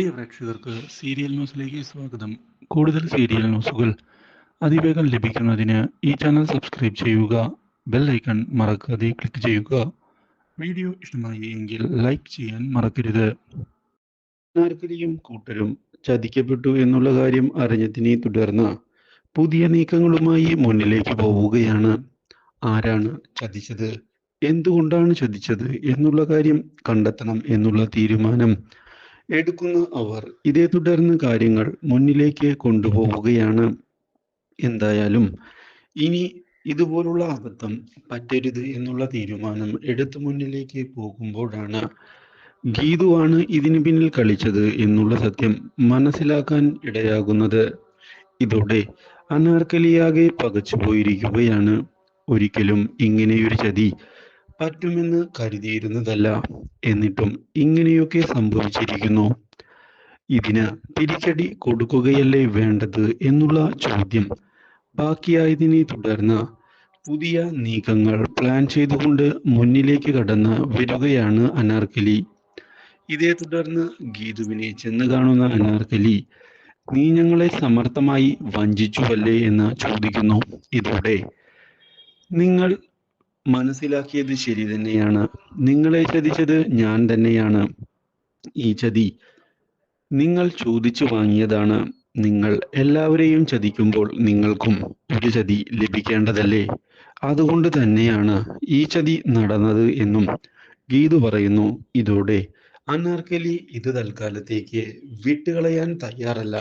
പ്രിയ പ്രേക്ഷകർക്ക് സീരിയൽ ന്യൂസിലേക്ക് സ്വാഗതം. കൂടുതൽ സീരിയൽ ന്യൂസുകൾ അതിവേഗം ലഭിക്കുന്നതിന് ഈ ചാനൽ സബ്സ്ക്രൈബ് ചെയ്യുക ബെൽ ഐക്കൺ മറക്കാതെ ക്ലിക്ക് ചെയ്യുക. വീഡിയോ ഇഷ്ടമായി എങ്കിൽ ലൈക്ക് ചെയ്യാൻ മറക്കരുത്. നാർക്കലിയും കൂട്ടരും ചതിക്കപ്പെട്ടു എന്നുള്ള കാര്യം അറിഞ്ഞതിനെ തുടർന്ന് പുതിയ നീക്കങ്ങളുമായി മുന്നിലേക്ക് പോവുകയാണ്. ആരാണ് ചതിച്ചത്? എന്തുകൊണ്ടാണ് ചതിച്ചത് എന്നുള്ള കാര്യം കണ്ടെത്തണം എന്നുള്ള തീരുമാനം എടുക്കുന്ന അവർ. ഇതേ തുടർന്ന് കാര്യങ്ങൾ മുന്നിലേക്ക് കൊണ്ടുപോവുകയാണ് എന്തായാലും ഇനി ഇതുപോലുള്ള അബദ്ധം പറ്റരുത് എന്നുള്ള തീരുമാനം എടുത്തു മുന്നിലേക്ക് പോകുമ്പോഴാണ് ഗീതുവാണ് ഇതിന് പിന്നിൽ കളിച്ചത് എന്നുള്ള സത്യം മനസ്സിലാക്കാൻ ഇടയാകുന്നത്. ഇതോടെ അനാർക്കലിയാകെ പകച്ചു പോയിരിക്കുകയാണ് ഒരിക്കലും ഇങ്ങനെയൊരു ചതി പറ്റുമെന്ന് കരുതിയിരുന്നതല്ല. എന്നിട്ടും ഇങ്ങനെയൊക്കെ സംഭവിച്ചിരിക്കുന്നു. ഇതിന് തിരിച്ചടി കൊടുക്കുകയല്ലേ വേണ്ടത് എന്നുള്ള ചോദ്യം ബാക്കിയായതിനെ തുടർന്ന് പുതിയ നീക്കങ്ങൾ പ്ലാൻ ചെയ്തുകൊണ്ട് മുന്നിലേക്ക് കടന്ന് വരികയാണ് അനാർക്കലി. ഇതേ തുടർന്ന് ഗീതുവിനെ ചെന്ന് കാണുന്ന അനാർക്കലി നീ ഞങ്ങളെ സമർത്ഥമായി വഞ്ചിച്ചുവല്ലേ? എന്ന് ചോദിക്കുന്നു. ഇതോടെ നിങ്ങൾ മനസ്സിലാക്കിയത് ശരി തന്നെയാണ്. നിങ്ങളെ ചതിച്ചത് ഞാൻ തന്നെയാണ്. ഈ ചതി നിങ്ങൾ ചോദിച്ചു വാങ്ങിയതാണ്. നിങ്ങൾ എല്ലാവരെയും ചതിക്കുമ്പോൾ നിങ്ങൾക്കും ഒരു ചതി ലഭിക്കേണ്ടതല്ലേ? അതുകൊണ്ട് തന്നെയാണ് ഈ ചതി നടന്നത് എന്നും ഗീതു പറയുന്നു. ഇതോടെ അനാർക്കലി ഇത് തൽക്കാലത്തേക്ക് വിട്ടുകളയാൻ തയ്യാറല്ല.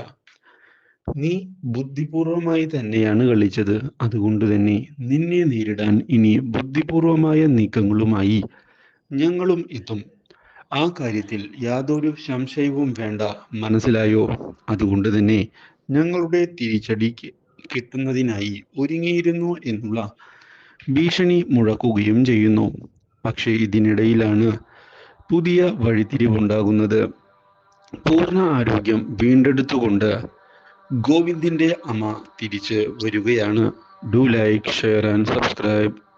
നീ ബുദ്ധിപൂർവമായി തന്നെയാണ് കളിച്ചത്. അതുകൊണ്ട് തന്നെ നിന്നെ നേരിടാൻ ഇനി ബുദ്ധിപൂർവമായ നീക്കങ്ങളുമായി ഞങ്ങളും എത്തും. ആ കാര്യത്തിൽ യാതൊരു സംശയവും വേണ്ട മനസ്സിലായോ? അതുകൊണ്ട് തന്നെ ഞങ്ങളുടെ തിരിച്ചടി കിട്ടുന്നതിനായി ഒരുങ്ങിയിരുന്നു എന്നുള്ള ഭീഷണി മുഴക്കുകയും ചെയ്യുന്നു. പക്ഷേ ഇതിനിടയിലാണ് പുതിയ വഴിത്തിരിവുണ്ടാകുന്നത്. പൂർണ ആരോഗ്യം വീണ്ടെടുത്തുകൊണ്ട് ഗോവിന്ദിന്റെ അമ്മ തിരിച്ച് വരികയാണ്. Do like share and subscribe